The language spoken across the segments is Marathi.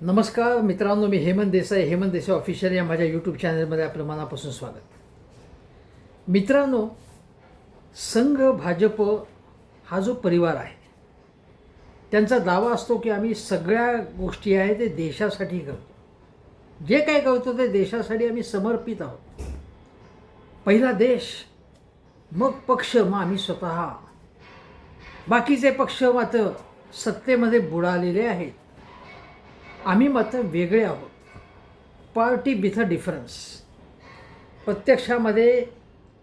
नमस्कार मित्रांनो मी हेमंत देसाई हेमंत देसाई ऑफिशियल या माझ्या यूट्यूब चॅनलमध्ये आपलं मनापासून स्वागत. मित्रांनो संघ भाजप हा जो परिवार आहे त्यांचा दावा असतो की आम्ही सगळ्या गोष्टी आहे ते देशासाठी करतो. जे काय करतो ते देशासाठी आम्ही समर्पित आहोत. पहिला देश मग पक्ष मग आम्ही स्वतः. बाकीचे पक्ष मात्र सत्तेमध्ये बुडालेले आहेत. आम्ही मात्र वेगळे आहोत. पार्टी विथ अ डिफरन्स प्रत्यक्षामध्ये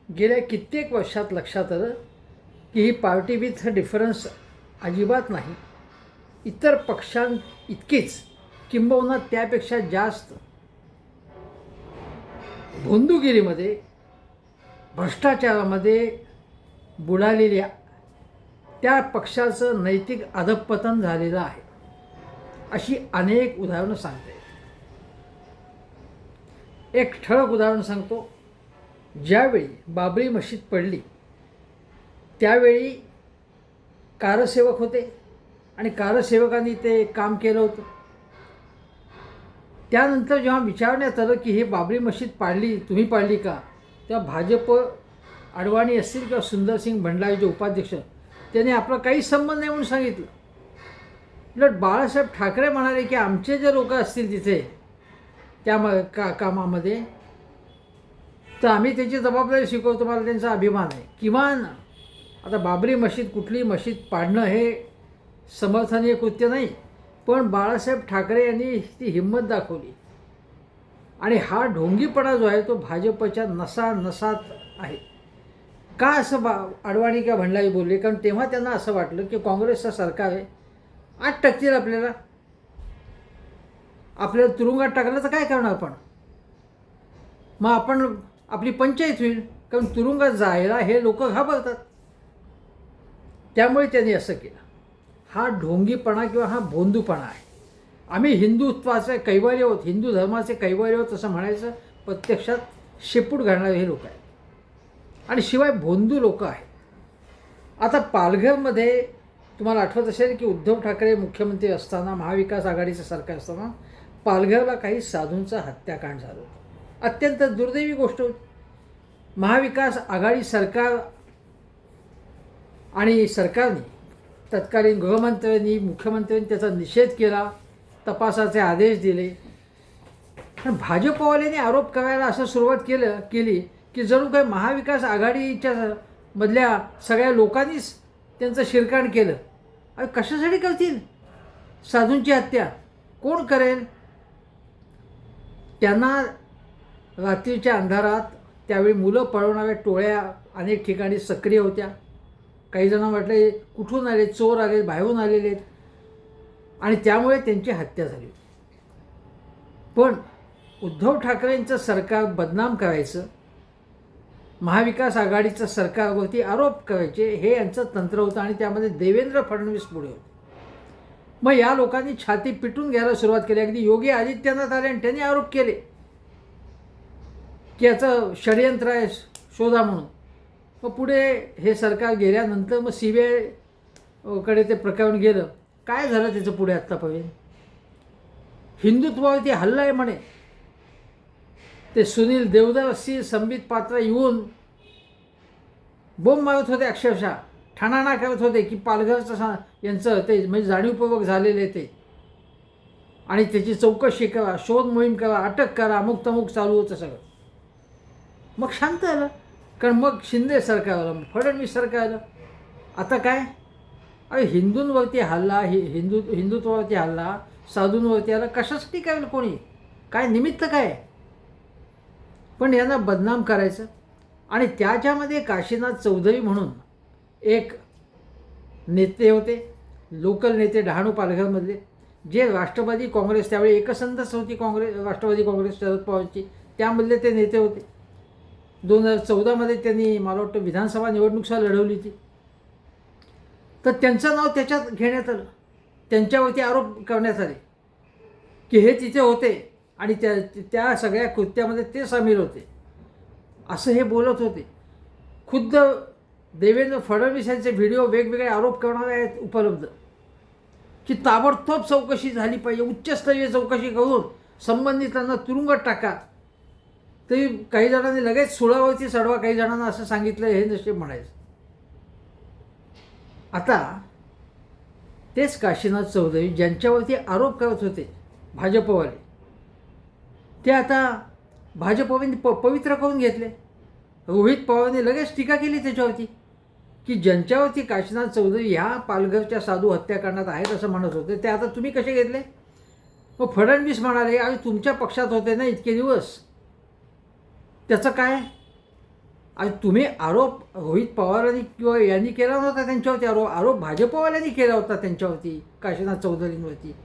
गेल्या कित्येक वर्षात लक्षात आलं की ही पार्टी विथ अ डिफरन्स अजिबात नाही. इतर पक्षां इतकीच किंबहुना त्यापेक्षा जास्त भोंदूगिरीमध्ये भ्रष्टाचारामध्ये बुडालेल्या त्या पक्षाचं नैतिक अधपतन झालेलं आहे. अशी अनेक उदाहरणं सांगते. एक ठळक उदाहरण सांगतो. ज्यावेळी बाबरी मशीद पडली त्यावेळी कारसेवक होते आणि कारसेवकांनी ते काम केलं होतं. त्यानंतर जेव्हा विचारण्यात आलं की हे बाबरी मशीद पाडली तुम्ही पाडली का? तेव्हा भाजप अडवाणी असतील किंवा सुंदरसिंग भंडारीचे उपाध्यक्ष त्याने आपला काही संबंध नाही म्हणून सांगितलं. उलट बाळासाहेब ठाकरे म्हणाले की आमचे जे लोक असतील तिथे त्या म का कामामध्ये तर आम्ही त्याची जबाबदारी स्वीकारतो मला त्यांचा अभिमान आहे. किमान आता बाबरी मशीद कुठली मशीद पाडणं हे समर्थनीय कृत्य नाही पण बाळासाहेब ठाकरे यांनी ती हिंमत दाखवली. आणि हा ढोंगीपणा जो आहे तो भाजपच्या नसा नसात आहे. का असं बा अडवाणी का भंडारी बोलले? कारण तेव्हा त्यांना असं वाटलं की काँग्रेसचं सरकार आहे आठ टाकतील आपल्याला. आपल्याला तुरुंगात टाकलं तर काय करणार आपण? मग आपण आपली पंचायत होईल कारण तुरुंगात जायला हे लोक घाबरतात. त्यामुळे त्यांनी असं केलं. हा ढोंगीपणा किंवा हा भोंदूपणा आहे. आम्ही हिंदुत्वाचे कैवारी आहोत हिंदू धर्माचे कैवारी आहोत असं म्हणायचं प्रत्यक्षात शेपूट घालणारे हे लोक आहेत. आणि शिवाय भोंदू लोक आहेत. आता पालघरमध्ये तुम्हाला आठवत असेल की उद्धव ठाकरे मुख्यमंत्री असताना महाविकास आघाडीचं सरकार असताना पालघरला काही साधूंचा हत्याकांड झालं होतं. अत्यंत दुर्दैवी गोष्ट होती. महाविकास आघाडी सरकार आणि सरकारने तत्कालीन गृहमंत्र्यांनी मुख्यमंत्र्यांनी त्याचा निषेध केला तपासाचे आदेश दिले. पण भाजपवाल्यांनी आरोप करायला असं सुरुवात केलं केली की जणू काही महाविकास आघाडीच्या मधल्या सगळ्या लोकांनीच त्यांचं शिरकाण केलं. आणि कशासाठी करतील? साधूंची हत्या. कोण करेल? त्यांना रात्रीच्या अंधारात त्यावेळी मुलं पळवणाऱ्या टोळ्या अनेक ठिकाणी सक्रिय होत्या. काही जण म्हटले कुठून आले? चोर आले? बाहेरून आलेले आहेत. आणि त्यामुळे त्यांची हत्या झाली. पण उद्धव ठाकरेंचं सरकार बदनाम करायचं महाविकास आघाडीचं सरकारवरती आरोप करायचे हे यांचं तंत्र होतं आणि त्यामध्ये देवेंद्र फडणवीस पुढे होते. मग या लोकांनी छाती पिटून घ्यायला सुरुवात केली. अगदी योगी आदित्यनाथ आले आणि त्यांनी आरोप केले की याचं षडयंत्र आहे शोधा म्हणून. मग पुढे हे सरकार गेल्यानंतर मग सी बी आयकडे ते प्रकरण गेलं. काय झालं त्याचं पुढे आत्तापर्यंत? हिंदुत्वावरती हल्ला आहे म्हणे. ते सुनील देवधर असतील संबित पात्र येऊन बोंब मारत होते अक्षरशः. ठाणाणा करत होते की पालघरचं सा यांचं ते म्हणजे जाणीवपूर्वक झालेले ते. आणि त्याची चौकशी करा शोध मोहीम करा अटक करा अमुक तमुक चालू होतं सगळं. मग शांत आलं कारण मग शिंदे सरकार आलं मग फडणवीस सरकार आलं. आता काय? अरे हिंदूंवरती हल्ला हि हिंदू हिंदुत्वावरती हल्ला साधूंवरती आला कशासाठी काय कोणी? काय निमित्त काय? पण यांना बदनाम करायचं. आणि त्याच्यामध्ये काशीनाथ चौधरी म्हणून एक नेते होते लोकल नेते डहाणू पालघरमधले जे राष्ट्रवादी काँग्रेस त्यावेळी एकसंधच होती काँग्रेस राष्ट्रवादी काँग्रेस शरद पवारची त्यामधले ते नेते होते. दोन हजार चौदामध्ये त्यांनी मला वाटतं विधानसभा निवडणूकसुद्धा लढवली होती. तर त्यांचं नाव त्याच्यात घेण्यात आलं. त्यांच्यावरती आरोप करण्यात आले. की हे तिथे होते. आणि त्या त्या सगळ्या कृत्यामध्ये ते सामील होते. असं हे बोलत होते. खुद्द देवेंद्र फडणवीस यांचे व्हिडिओ वेगवेगळे आरोप करणारे आहेत उपलब्ध. की ताबडतोब चौकशी झाली पाहिजे उच्चस्तरीय चौकशी करून संबंधितांना तुरुंगात टाका. तरी काही जणांनी लगेच सुळावरती सडवा काही जणांना असं सांगितलं हे नसे म्हणायचं. आता तेच काशीनाथ चौधरी ज्यांच्यावरती आरोप करत होते भाजपवाले. ते आता भाजपने प पवित्र करून घेतले. रोहित पवारने लगेच टीका केली त्याच्यावरती की ज्यांच्यावरती काशीनाथ चौधरी ह्या पालघरच्या साधू हत्याकांडात आहेत असं म्हणत होते ते आता तुम्ही कसे घेतले? मग फडणवीस म्हणाले आणि तुमच्या पक्षात होते ना इतके दिवस. त्याचं काय? आणि तुम्ही आरोप रोहित पवारांनी किंवा यांनी केला नव्हता त्यांच्यावरती आरोप आरोप भाजपवाल्यांनी केला होता त्यांच्यावरती काशीनाथ चौधरींवरती.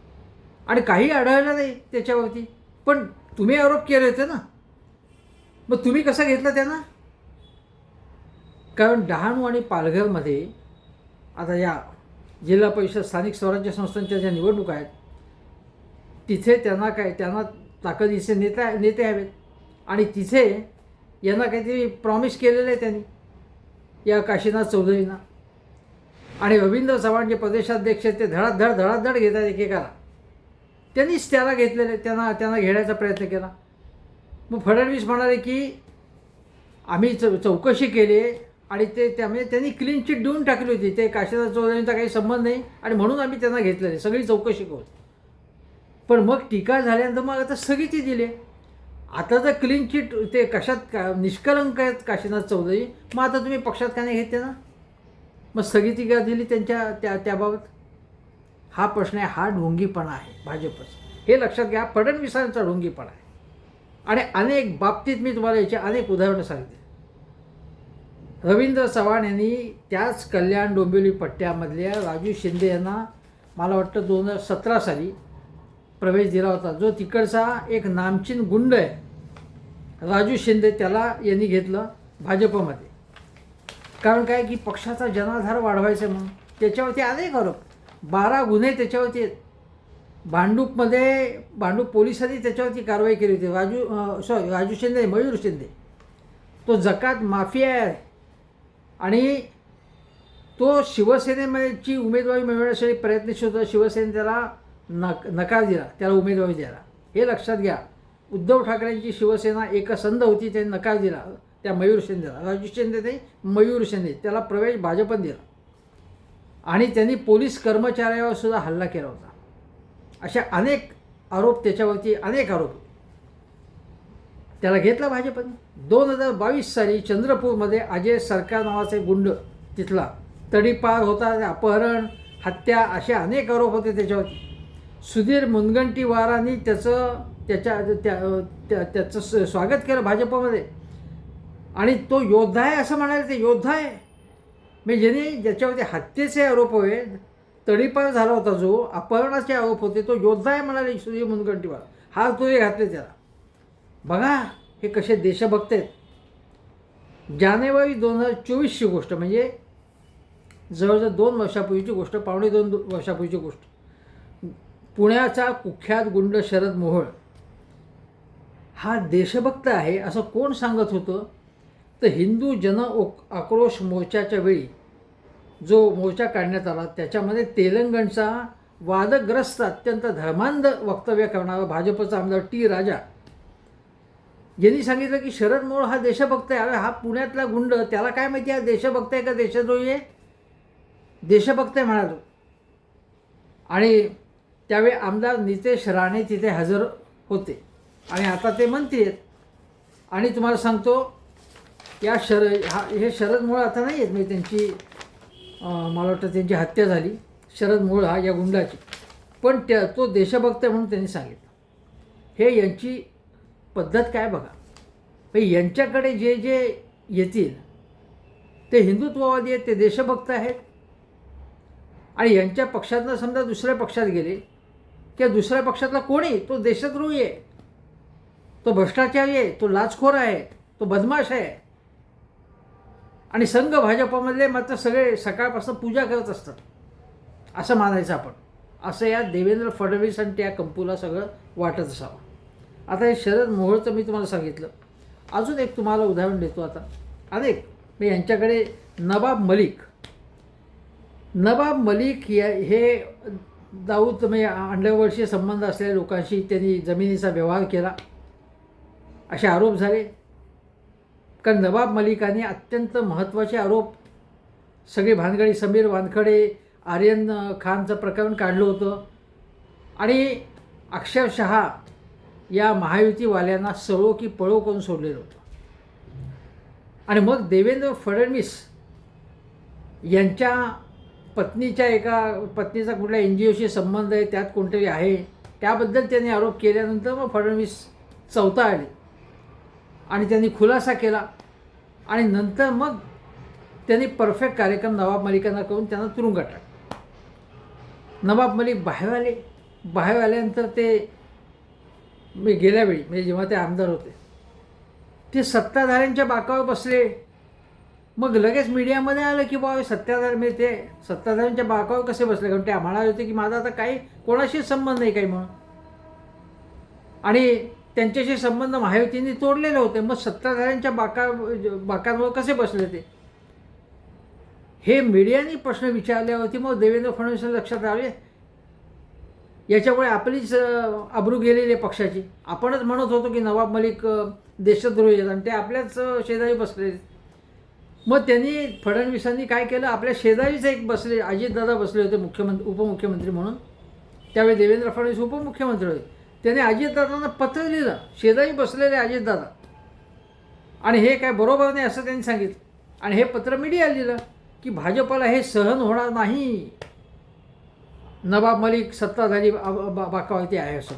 आणि काही आढळलं नाही त्याच्यावरती. पण तुम्ही आरोप केले होते ना? मग तुम्ही कसं घेतलं त्यांना? कारण डहाणू आणि पालघरमध्ये आता या जिल्हा परिषद स्थानिक स्वराज्य संस्थांच्या ज्या निवडणुका आहेत तिथे त्यांना काय त्यांना ताकदीचे नेता नेते हवेत. आणि तिथे यांना काहीतरी प्रॉमिस केलेलं आहे त्यांनी या काशीनाथ चौधरींना. आणि रवींद्र चव्हाण जे प्रदेशाध्यक्ष आहेत ते धडाधड धडाधड घेतात एकेकाला. त्यांनीच त्याला घेतलेले त्यांना त्यांना घेण्याचा प्रयत्न केला. मग फडणवीस म्हणाले की आम्ही चौ चौकशी केली आणि ते त्यामुळे म्हणजे त्यांनी क्लीन चिट देऊन टाकली होती. ते काशीनाथ चौधरींचा काही संबंध नाही आणि म्हणून आम्ही त्यांना घेतलेले. सगळी चौकशी करून. पण मग टीका झाल्यानंतर मग आता स्थगिती दिली. आता जर क्लीन चिट ते कशात का निष्कलंक आहेत काशीनाथ चौधरी मग आता तुम्ही पक्षात का नाही घेते ना? मग स्थगिती का दिली त्यांच्या त्या त्याबाबत? हा प्रश्न आहे हा ढोंगीपणा आहे भाजपचा. हे लक्षात घ्या फडणवीसांचा ढोंगीपणा आहे. आणि अनेक बाबतीत मी तुम्हाला याची अनेक उदाहरणं सांगते. रवींद्र चव्हाण यांनी त्याच कल्याण डोंबिवली पट्ट्यामधल्या राजू शिंदे यांना मला वाटतं दोन हजार सतरा साली प्रवेश दिला होता. जो तिकडचा एक नामचीन गुंड आहे राजू शिंदे त्याला यांनी घेतलं भाजपमध्ये. कारण काय की पक्षाचा जनाधार वाढवायचा म्हणून. त्याच्यावरती अनेक आरोप. बारा गुन्हे त्याच्यावरती आहेत. भांडूपमध्ये भांडूप पोलिसांनी त्याच्यावरती कारवाई केली होती. राजू सॉरी राजू शिंदे मयूर शिंदे. तो जकात माफिया आहे. आणि तो शिवसेनेची उमेदवारी मिळवण्यासाठी प्रयत्नशील होता. शिवसेने त्याला नक नकार दिला. त्याला उमेदवारी द्यायला. हे लक्षात घ्या. उद्धव ठाकरेंची शिवसेना एकसंध होती त्यांनी नकार दिला. त्या मयूर शिंदेला. राजू शिंदे ते मयूर शिंदे. त्याला प्रवेश भाजपन दिला. आणि त्यांनी पोलीस कर्मचाऱ्यावर सुद्धा हल्ला केला होता. अशा अनेक आरोप त्याच्यावरती अनेक आरोप. त्याला घेतला भाजपने. दोन हजार बावीस साली चंद्रपूरमध्ये अजय सरकार नावाचे गुंड तिथला तडीपार होता अपहरण हत्या असे अनेक आरोप होते त्याच्यावरती. सुधीर मुनगंटीवारांनी त्याचं त्याच्या त्या त्या- त्याचं स- स्वागत केलं भाजपमध्ये. आणि तो योद्धा आहे असं म्हणाले ते योद्धा आहे. म्हणजे ज्याने ज्याच्यावरती हत्येचे आरोप होते तडीपार झाला होता जो अपहरणाचे आरोप होते तो योद्धा आहे म्हणाले सुधीर मुनगंटीवार. हा तुरे घातले त्याला. बघा हे कसे देशभक्त आहेत. जानेवारी दोन हजार चोवीसची गोष्ट म्हणजे जवळजवळ दोन वर्षापूर्वीची गोष्ट पावणे दोन वर्षापूर्वीची गोष्ट. पुण्याचा कुख्यात गुंड शरद मोहोळ. हा देशभक्त आहे असं कोण सांगत होतं? तर हिंदू जन ओक आक्रोश मोर्चाच्या वेळी जो मोर्चा काढण्यात आला त्याच्यामध्ये तेलंगणचा वादग्रस्त अत्यंत धर्मांध वक्तव्य करणारा भाजपचा आमदार टी राजा. यांनी सांगितलं की शरद मोळ हा देशभक्त आहे. अरे हा पुण्यातला गुंड त्याला काय माहिती हा देशभक्त आहे का देशद्रोही आहे? देशभक्त आहे म्हणालो आणि त्यावेळी आमदार नितेश राणे तिथे हजर होते. आणि आता ते म्हणते आहेत. आणि तुम्हाला सांगतो या शर हा हे शरद मोळ आता नाही आहेत म्हणजे त्यांची मला वाटतं त्यांची हत्या झाली शरद मूळ हा या गुंडाची. पण त्या तो देशभक्त आहे म्हणून त्यांनी सांगितलं. हे यांची पद्धत काय बघा? यांच्याकडे जे जे येतील ते हिंदुत्ववादी आहेत ते देशभक्त आहेत. आणि यांच्या पक्षातनं समजा दुसऱ्या पक्षात गेले किंवा दुसऱ्या पक्षातला कोणी तो देशद्रोही आहे. तो भ्रष्टाचारी आहे तो लाचखोर आहे तो बदमाश आहे. आणि संघ भाजपमधले मात्र सगळे सकाळपासून पूजा करत असतात. असं मानायचं आपण. असं या देवेंद्र फडणवीस आणि त्या कंपूला सगळं वाटत असावं. आता हे शरद मोहोळचं मी तुम्हाला सांगितलं. अजून एक तुम्हाला उदाहरण देतो आता. अनेक मी यांच्याकडे नवाब मलिक. नवाब मलिक या हे दाऊद म्हणजे अंडरवर्ल्डशी संबंध असलेल्या लोकांशी त्यांनी जमिनीचा व्यवहार केला. असे आरोप झाले. कारण नवाब मलिकाने अत्यंत महत्त्वाचे आरोप सगळे भानगडी समीर वानखडे आर्यन खानचं प्रकरण काढलं होतं. आणि अक्षरशः या महायुतीवाल्यांना सळो की पळो करून सोडलेलं होतं. आणि मग देवेंद्र फडणवीस यांच्या पत्नीच्या एका पत्नीचा कुठल्या एन जी ओशी संबंध आहे त्यात कोणतरी आहे त्याबद्दल त्यांनी आरोप केल्यानंतर मग फडणवीस चौथा आले आणि त्यांनी खुलासा केला. आणि नंतर मग त्यांनी परफेक्ट कार्यक्रम नवाब मलिकांना करून त्यांना तुरुंगात टाकलं. नवाब मलिक बाहेर आले. बाहेर आल्यानंतर ते मी गेल्या वेळी म्हणजे जेव्हा ते आमदार होते ते सत्ताधाऱ्यांच्या बाकावर बसले. मग लगेच मीडियामध्ये आलं की बाबा सत्ताधार मी ते सत्ताधाऱ्यांच्या बाकावर कसे बसले? कारण ते आम्हाला होते की माझा आता काही कोणाशीच संबंध नाही काही म्हणून. आणि त्यांच्याशी संबंध महायुतीने तोडलेले होते. मग सत्ताधाऱ्यांच्या बाका बाकांवर कसे बसले ते? हे मीडियाने प्रश्न विचारल्यावरती मग देवेंद्र फडणवीस लक्षात आले? याच्यामुळे आपलीच अ, आबरू गेलेली आहे पक्षाची. आपणच म्हणत होतो की नवाब मलिक देशद्रोही आहेत आणि ते आपल्याच शेजारी बसले. मग त्यांनी फडणवीसांनी काय केलं? आपल्या शेजारीच एक बसले अजितदादा बसले होते मुख्यमंत्री उपमुख्यमंत्री म्हणून. त्यावेळी देवेंद्र फडणवीस उपमुख्यमंत्री होते. त्याने अजितदादांना पत्र लिहिलं शेजारी बसलेले अजितदादा. आणि हे काय बरोबर नाही असं त्यांनी सांगितलं. आणि हे पत्र मीडिया लिहिलं की भाजपला हे सहन होणार नाही. नवाब मलिक सत्ताधारी बा- बाकावरती आहे असं.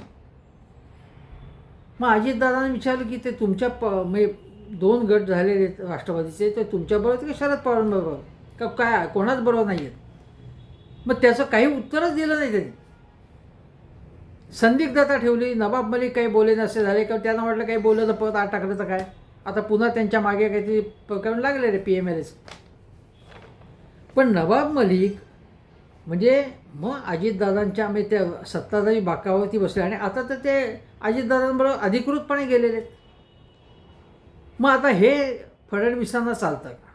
मग अजितदादांनी विचारलं की ते तुमच्या प म्हणजे दोन गट झालेले आहेत राष्ट्रवादीचे ते तुमच्याबरोबर की शरद पवारांबरोबर? का काय कोणाच बरोबर नाही आहेत मग त्याचं काही उत्तरच दिलं नाही त्यांनी. संदिग्धता ठेवली नवाब मलिक काही बोले नसे झाले किंवा त्यांना वाटलं काही बोललं तर परत आत टाकलं तर काय? आता पुन्हा त्यांच्या मागे काहीतरी प्रकरण लागले रे पी एम एल एस पण नवाब मलिक म्हणजे मग अजितदादांच्या आम्ही त्या सत्ताधारी बाकावरती बसले आणि आता तर ते अजितदादांबरोबर अधिकृतपणे गेलेले. आहेत मग आता हे फडणवीसांना चालतं का?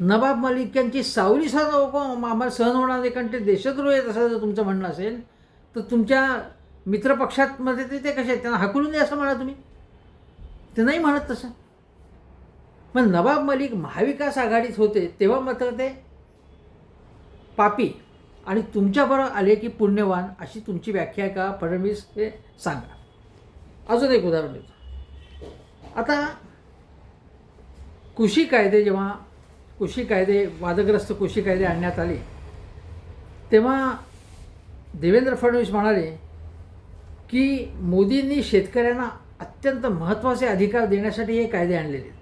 नवाब मलिक यांची सावली सहन नको आम्हाला सहन होणार नाही कारण ते देशद्रोही आहेत असं जर तुमचं म्हणणं असेल तर तुमच्या मित्रपक्षातमध्ये ते ते कसे आहेत? त्यांना हाकलून द्या असं म्हणा तुम्ही. ते नाही म्हणत तसं. मग नवाब मलिक महाविकास आघाडीत होते तेव्हा मात्र ते पापी. आणि तुमच्याबरोबर आले की पुण्यवान अशी तुमची व्याख्या का? फडणवीस हे सांगा. अजून एक उदाहरण देतो. आता कृषी कायदे जेव्हा कृषी कायदे वादग्रस्त कृषी कायदे आणण्यात आले तेव्हा देवेंद्र फडणवीस म्हणाले की मोदींनी शेतकऱ्यांना अत्यंत महत्त्वाचे अधिकार देण्यासाठी हे कायदे आणलेले आहेत.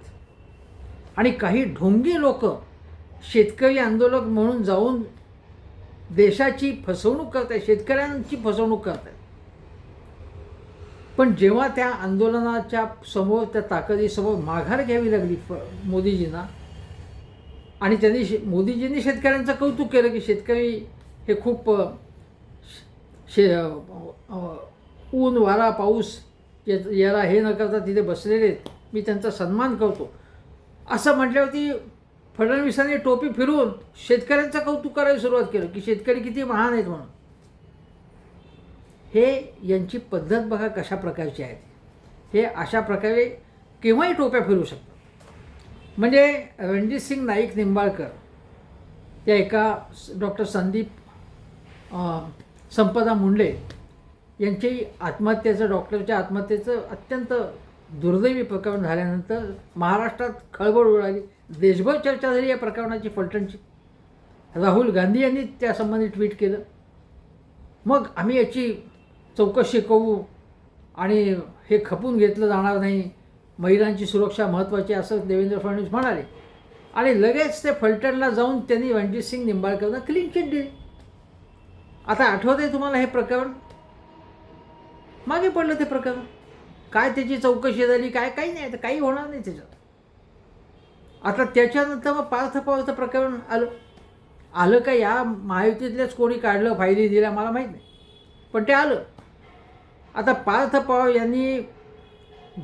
आणि काही ढोंगी लोक शेतकरी आंदोलक म्हणून जाऊन देशाची फसवणूक करत आहेत शेतकऱ्यांची फसवणूक करत आहेत पण जेव्हा त्या आंदोलनाच्या समोर त्या ताकदीसमोर माघार घ्यावी लागली फ मोदीजींना आणि त्यांनी शे मोदीजींनी शेतकऱ्यांचं कौतुक केलं की शेतकरी हे खूप शे ऊन वारा पाऊस या- याला हे न करता तिथे बसलेले आहेत. मी त्यांचा सन्मान करतो. असं म्हटल्यावरती फडणवीसांनी टोपी फिरवून शेतकऱ्यांचं कौतुक करायला सुरुवात केलं की शेतकरी किती महान आहेत म्हणून. हे यांची पद्धत बघा कशा प्रकारची आहे. हे अशा प्रकारे केव्हाही टोप्या फिरू शकतात. म्हणजे रणजित सिंग नाईक निंबाळकर त्या एका डॉक्टर संदीप संपदा मुंडे यांची आत्महत्येचं डॉक्टरच्या आत्महत्येचं अत्यंत दुर्दैवी प्रकरण झाल्यानंतर महाराष्ट्रात खळबळ उडाली. देशभर चर्चा झाली या प्रकरणाची फलटणची. राहुल गांधी यांनी त्यासंबंधी ट्विट केलं. मग आम्ही याची चौकशी करू आणि हे खपून घेतलं जाणार नाही. महिलांची सुरक्षा महत्त्वाची असं देवेंद्र फडणवीस म्हणाले. आणि लगेच ते फलटणला जाऊन त्यांनी रणजित सिंग निंबाळकरनं क्लीन चिट दिली. आता आठवत आहे तुम्हाला हे प्रकरण? मागे पडलं ते प्रकरण. काय त्याची चौकशी झाली काय काही नाही आता काही होणार नाही त्याच्यात. आता त्याच्यानंतर मग पार्थ पवारचं प्रकरण आलं. आलं का या महायुतीतल्याच कोणी काढलं फायली दिल्या मला माहीत नाही. पण ते आलं. आता पार्थ पवार यांनी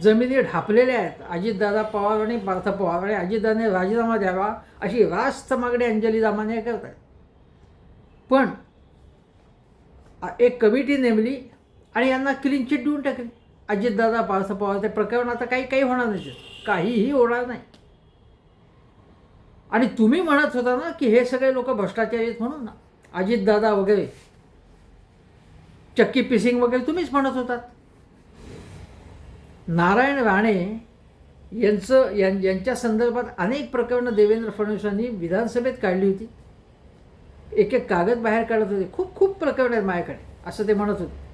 जमिनी ढापलेल्या आहेत. अजितदादा पवार आणि पार्थ पवार आणि अजितदाने राजीनामा द्यावा अशी रास्त मागणी अंजली दामाने करत आहेत पण एक कमिटी नेमली आणि यांना क्लीन चिट देऊन टाकली. अजितदादा बाळासाहेब पवार ते प्रकरण आता काही काही होणार नाही. काहीही होणार नाही. आणि तुम्ही म्हणत होता ना की हे सगळे लोक भ्रष्टाचारी आहेत म्हणून ना. अजितदादा वगैरे चक्की पिसिंग वगैरे तुम्हीच म्हणत होतात नारायण राणे यांचं यां यांच्या संदर्भात अनेक प्रकरणं देवेंद्र फडणवीसांनी विधानसभेत काढली होती. एक एक कागद बाहेर काढत होते. खूप खूप प्रकरण आहेत माझ्याकडे. असं ते म्हणत होते.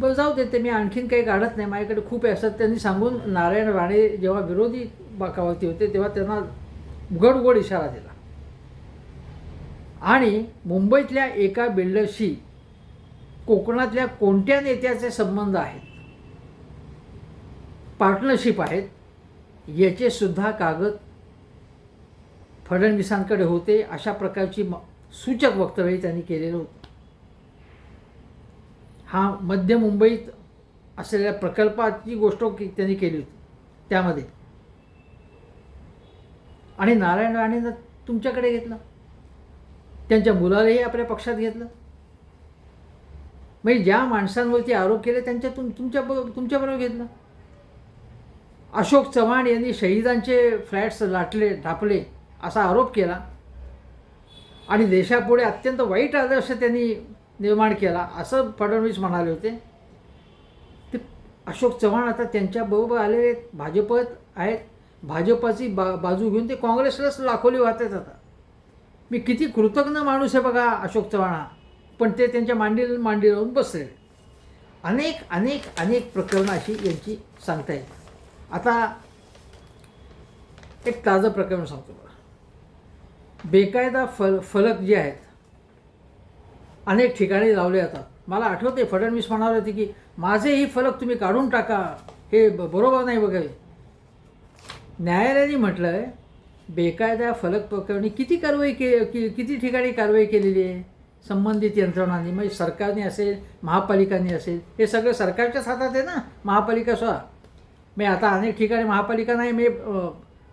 बरं जाऊ दे ते मी आणखीन काही काढत नाही. माझ्याकडे खूप आहे असं त्यांनी सांगून नारायण राणे जेव्हा विरोधी बाकावरती होते तेव्हा त्यांना उघड उघड इशारा दिला. आणि मुंबईतल्या एका बिल्डरशी कोकणातल्या कोणत्या नेत्याचे संबंध आहेत? पार्टनरशिप आहेत याचे सुद्धा कागद फडणवीसांकडे होते अशा प्रकारची म सूचक वक्तव्य त्यांनी केलेलं होतं. हा मध्य मुंबईत असलेल्या प्रकल्पाची गोष्ट त्यांनी केली होती त्यामध्ये. आणि नारायण राणेनं तुमच्याकडे घेतलं? त्यांच्या मुलालाही आपल्या पक्षात घेतलं? म्हणजे ज्या माणसांवरती आरोप केले त्यांच्या तुम तुमच्या तुमच्याबरोबर घेतलं? अशोक चव्हाण यांनी शहीदांचे फ्लॅट्स लाटले ढापले. असा आरोप केला. आणि देशापुढे अत्यंत वाईट आदर्श त्यांनी निर्माण केला असं फडणवीस म्हणाले होते. ते अशोक चव्हाण आता त्यांच्याबरोबर आलेले भाजपत आहेत. भाजपाची बा बाजू घेऊन ते काँग्रेसलाच लाखोली वाहतात आता. मी किती कृतज्ञ माणूस आहे बघा अशोक चव्हाण हा. पण ते त्यांच्या मांडी मांडी लावून बसले अनेक अनेक अनेक प्रकरणं अशी यांची सांगता येईल. आता एक ताजं प्रकरण सांगतो बेकायदा फल फलक जे आहेत अनेक ठिकाणी लावले जातात मला आठवते फडणवीस म्हणाले होते की माझेही फलक तुम्ही काढून टाका हे ब- बरोबर नाही वगैरे न्यायालयाने म्हटलं आहे बेकायदा फलक प्रकरणी किती कारवाई के कि किती ठिकाणी कारवाई केलेली आहे? संबंधित यंत्रणांनी म्हणजे सरकारने असेल महापालिकांनी असेल हे सगळं सरकारच्याच हातात आहे ना? महापालिका स्वतः मी आता अनेक ठिकाणी महापालिका नाही मी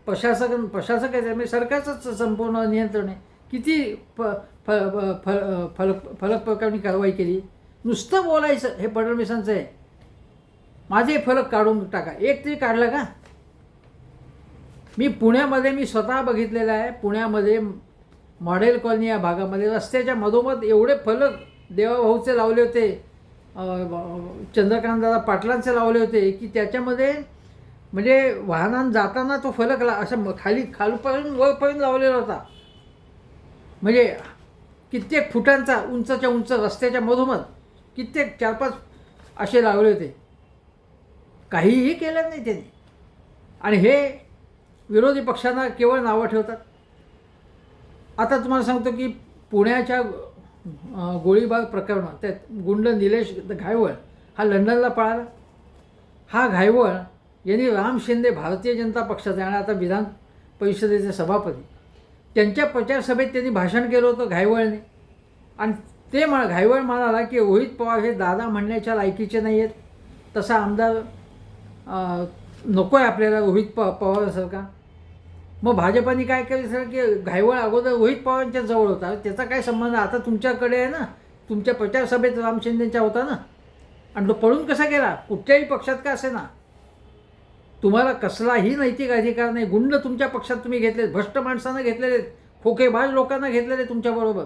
प्रशासक प्रशासकाचं आहे म्हणजे सरकारचंच संपूर्ण नियंत्रण आहे. किती फ फ फल फलक फलक प्रकरणी कारवाई केली. नुसतं बोलायचं हे फडणवीसांचं आहे. माझे फलक काढून टाका. एक तरी काढला का? मी पुण्यामध्ये मी स्वतः बघितलेलं आहे. पुण्यामध्ये मॉडेल कॉलनी या भागामध्ये रस्त्याच्या मधोमध एवढे फलक देवाभाऊचे लावले होते. चंद्रकांतदादा पाटलांचे लावले होते की त्याच्यामध्ये म्हणजे वाहनान जाताना तो फलक ला असं म- खाली खालपर्यंत वरपर्यंत लावलेला होता. म्हणजे कित्येक फुटांचा उंचच्या उंच रस्त्याच्या मधोमध कित्येक चार पाच असे लावले होते. काहीही केलं नाही त्यांनी. आणि हे विरोधी पक्षांना केवळ नावं ठेवतात. आता तुम्हाला सांगतो की पुण्याच्या गोळीबार प्रकरणात त्यात गुंड निलेश घायवळ हा लंडनला पळाला. हा घायवळ यांनी राम शिंदे भारतीय जनता पक्षाचे आणि आता विधान परिषदेचे सभापती. त्यांच्या प्रचारसभेत त्यांनी भाषण केलं होतं घायवळने आणि ते म्हण घायवळ म्हणाला की रोहित पवार हे दादा म्हणण्याच्या लायकीचे नाही आहेत तसा आमदार नको आहे आपल्याला रोहित प पवारसारखा मग भाजपाने काय केलं सर की घायवळ अगोदर रोहित पवारांच्या जवळ होता. त्याचा काय संबंध? आता तुमच्याकडे आहे ना? तुमच्या प्रचारसभेत राम शिंदेच्या होता ना? आणि तो पळून कसा गेला? कुठच्याही पक्षात का असे ना तुम्हाला कसलाही नैतिक अधिकार नाही. गुंड तुमच्या पक्षात तुम्ही घेतले भ्रष्ट माणसांना घेतलेले आहेत, खोकेबाज लोकांना घेतलेले तुमच्याबरोबर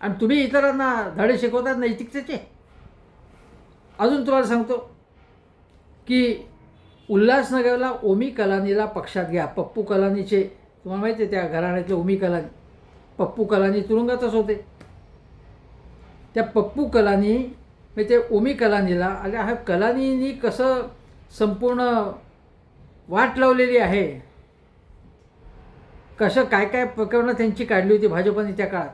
आणि तुम्ही इतरांना धडे शिकवतात नैतिकतेचे? अजून तुम्हाला सांगतो की उल्हासनगरला ओमी कलानीला पक्षात घ्या. पप्पू कलानीचे तुम्हाला माहिती आहे त्या घराण्यातले ओमी कलानी. पप्पू कलानी तुरुंगातच होते. त्या पप्पू कलानी म्हणजे ते ओमी कलानीला आणि हा कलानीनी कसं संपूर्ण वाट लावलेली आहे. कसं काय काय प्रकरणं त्यांची काढली होती भाजपने त्या काळात?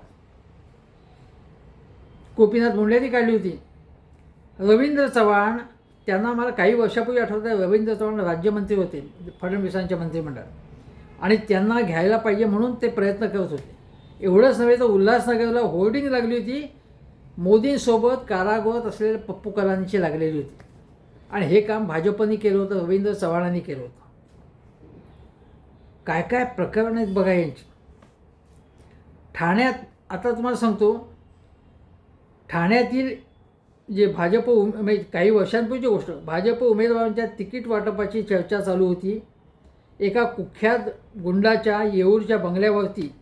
गोपीनाथ मुंडेंनी काढली होती. रवींद्र चव्हाण त्यांना मला काही वर्षापूर्वी आठवतं रवींद्र चव्हाण राज्यमंत्री होते फडणवीसांच्या मंत्रिमंडळात. आणि त्यांना घ्यायला पाहिजे म्हणून ते प्रयत्न करत होते. एवढंच नव्हे तर उल्हासनगरला होर्डिंग लागली होती. मोदींसोबत कारागृहात असलेल्या पप्पू कलांची लागलेली होती. आणि हे काम भाजपने केलं होतं रवींद्र चव्हाणांनी केलं होतं. काय काय प्रकरण आहेत बघा यांची. ठाण्यात आता तुम्हाला सांगतो ठाण्यातील जे भाजप उमे म्हणजे काही वर्षांपूर्वीची गोष्ट भाजप उमेदवारांच्या तिकीट वाटपाची चर्चा चालू होती. एका कुख्यात गुंडाच्या येऊरच्या बंगल्यावरती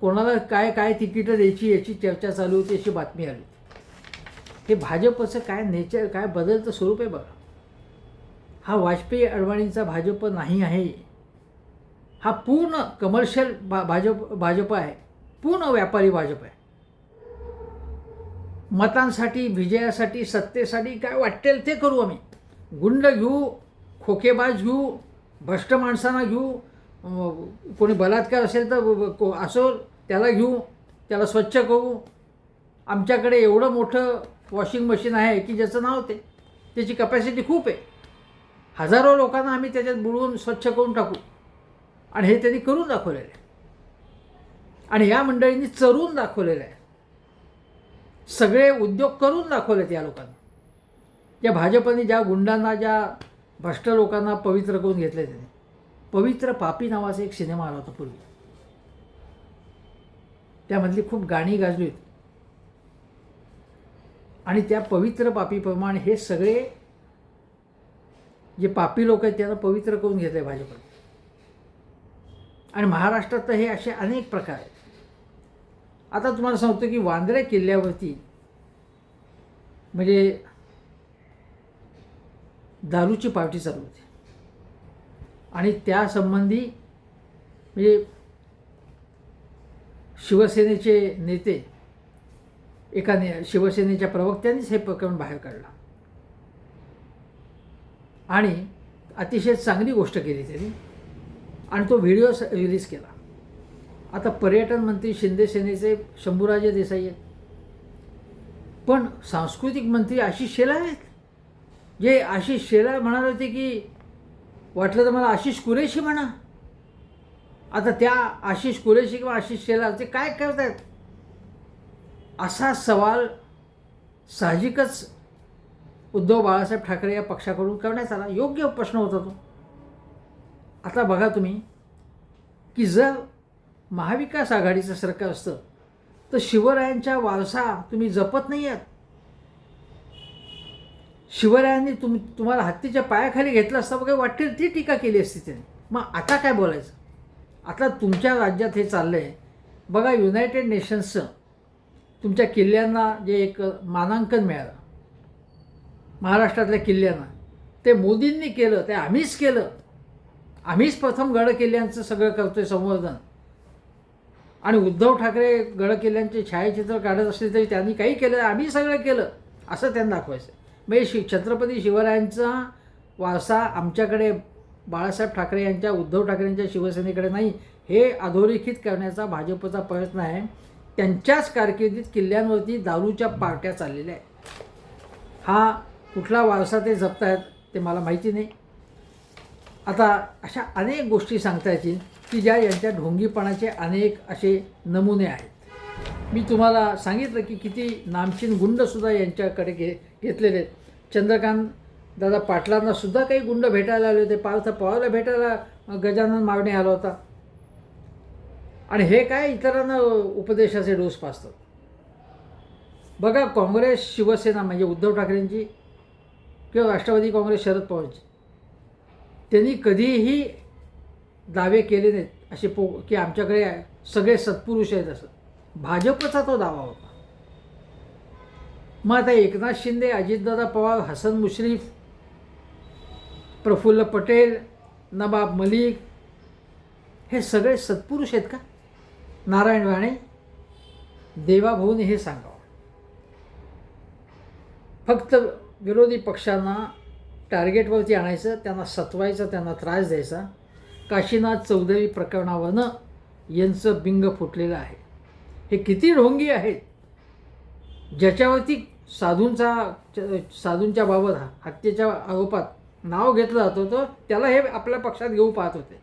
कोणाला काय काय तिकीटं द्यायची याची चर्चा चालू होती अशी बातमी आली. हे भाजपचं काय नेचर काय बदलतं स्वरूप आहे बघा. हा वाजपेयी अडवाणींचा भाजप नाही आहे. हा पूर्ण कमर्शियल भा भाजप भाजप आहे. पूर्ण व्यापारी भाजप आहे. मतांसाठी विजयासाठी सत्तेसाठी काय वाटेल ते करू आम्ही. गुंड घेऊ खोकेबाज घेऊ भ्रष्ट माणसांना घेऊ कोणी बलात्कार असेल तर को- असो त्याला घेऊ त्याला स्वच्छ करू. आमच्याकडे एवढं मोठं वॉशिंग मशीन आहे की ज्याचं नाव ते. त्याची कपॅसिटी खूप आहे. हजारो लोकांना आम्ही त्याच्यात बुडवून स्वच्छ करून टाकू. आणि हे त्यांनी करून दाखवलेलं आहे. आणि या मंडळींनी चरून दाखवलेलं आहे. सगळे उद्योग करून दाखवलेत या लोकांना. या भाजपने ज्या गुंडांना ज्या भ्रष्ट लोकांना पवित्र करून घेतले त्यांनी. पवित्र पापी नावाचा एक सिनेमा आला होता पूर्वी. त्यामधली खूप गाणी गाजली होती. आणि त्या पवित्र पापीप्रमाणे हे सगळे जे पापी लोक आहेत त्यांना पवित्र करून घेतले भाजपने. आणि महाराष्ट्रात तर हे असे अनेक प्रकार आहेत. आता तुम्हाला सांगतो की वांद्रे किल्ल्यावरती म्हणजे दारूची पार्टी चालू होती. आणि त्यासंबंधी म्हणजे शिवसेनेचे नेते एका ने शिवसेनेच्या प्रवक्त्यांनीच हे प्रकरण बाहेर काढलं. आणि अतिशय चांगली गोष्ट केली त्यांनी. आणि तो व्हिडिओ रिलीज केला. आता पर्यटन मंत्री शिंदे सेनेचे शंभूराजे देसाई आहेत. पण सांस्कृतिक मंत्री आशिष शेला आहेत. जे आशिष शेला म्हणाले होते की वाटलं तर मला आशिष कुरेशी म्हणा. आता त्या आशिष कुरेशी किंवा आशिष शेला ते काय करतायत? असा सवाल साहजिकच उद्धव बाळासाहेब ठाकरे या पक्षाकडून करण्यात आला. योग्य प्रश्न होता तो. आता बघा तुम्ही की जर महाविकास आघाडीचं सरकार असतं तर शिवरायांच्या वारसा तुम्ही जपत नाही आहात शिवरायांनी तुम तुम्हाला हत्तीच्या पायाखाली घेतलं असतं वगैरे वाटेल ती टीका केली असती त्याने. मग आता काय बोलायचं? आता तुमच्या राज्यात हे चाललं आहे बघा युनायटेड नेशन्सचं तुमच्या किल्ल्यांना जे एक मानांकन मिळालं महाराष्ट्रातल्या किल्ल्यांना ते मोदींनी केलं ते आम्हीच केलं. आम्हीच प्रथम गड किल्ल्यांचं सगळं करतोय संवर्धन. आणि उद्धव ठाकरे गड किल्ल्यांचे छायाचित्र काढत असले तरी त्यांनी काही केलं आम्ही सगळं केलं असं त्यांना दाखवायचं म्हणजे शि छत्रपती शिवरायांचा वारसा आमच्याकडे बाळासाहेब ठाकरे यांच्या उद्धव ठाकरेंच्या शिवसेनेकडे नाही हे अधोरेखित करण्याचा भाजपचा प्रयत्न आहे. त्यांच्याच कारकिर्दीत किल्ल्यांवरती दारूच्या पार्ट्या चाललेल्या आहेत. हा कुठला वारसा ते जपतायत ते मला माहिती नाही. आता अशा अनेक गोष्टी सांगता येतील की ज्या यांच्या ढोंगीपणाचे अनेक असे नमुने आहेत. मी तुम्हाला सांगितलं की किती नामचीन गुंडसुद्धा यांच्याकडे घे घेतलेले आहेत. चंद्रकांत दादा पाटलांना सुद्धा काही गुंड भेटायला आले होते. पार्थ पवारला भेटायला गजानन मागणे आला होता. आणि हे काय इतरांना उपदेशाचे डोस पाचतात बघा काँग्रेस शिवसेना म्हणजे उद्धव ठाकरेंची किंवा राष्ट्रवादी काँग्रेस शरद पवारची. त्यांनी कधीही दावे केले नाहीत. असे पो की आमच्याकडे सगळे सत्पुरुष आहेत असं. भाजपचा तो दावा होता. मग आता एकनाथ शिंदे अजितदादा पवार हसन मुश्रीफ प्रफुल्ल पटेल नवाब मलिक हे सगळे सत्पुरुष आहेत का? नारायण राणे देवाभाऊने हे सांगावं. फक्त विरोधी पक्षांना टार्गेटवरती आणायचं त्यांना सतवायचं त्यांना त्रास द्यायचा. काशीनाथ चौधरी प्रकरणावरनं यांचं बिंग फुटलेलं आहे. हे किती ढोंगी आहेत? ज्याच्यावरती साधूंचा साधूंच्या बाबत हत्येच्या आरोपात नाव घेतलं जात होतं त्याला हे आपल्या पक्षात घेऊ पाहत होते.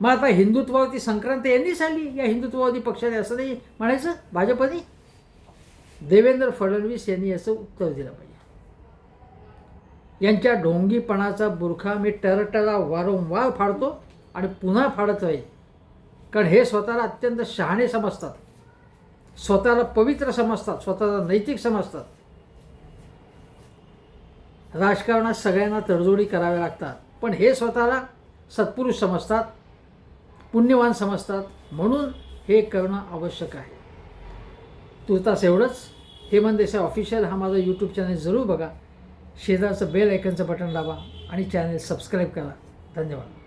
मग आता हिंदुत्वावरती संक्रांत यांनीच झाली या हिंदुत्ववादी पक्षाने असं नाही म्हणायचं? भाजपने? देवेंद्र फडणवीस यांनी याचं उत्तर दिलं पाहिजे. यांच्या ढोंगीपणाचा बुरखा मी टरटरा वारंवार फाडतो आणि पुन्हा फाडत राहील कारण हे स्वतःला अत्यंत शहाणे समजतात. स्वतःला पवित्र समजतात. स्वतःला नैतिक समजतात. राजकारणात सगळ्यांना तडजोडी कराव्या लागतात. पण हे स्वतःला सत्पुरुष समजतात पुण्यवान समजतात. म्हणून हे करणं आवश्यक आहे. तुर्तास एवढंच. हेमंत देसाई ऑफिशियल हा माझा यूट्यूब चॅनल जरूर बघा. शेजारचं बेल आयकनचं बटन दाबा आणि चॅनल सबस्क्राईब करा. धन्यवाद.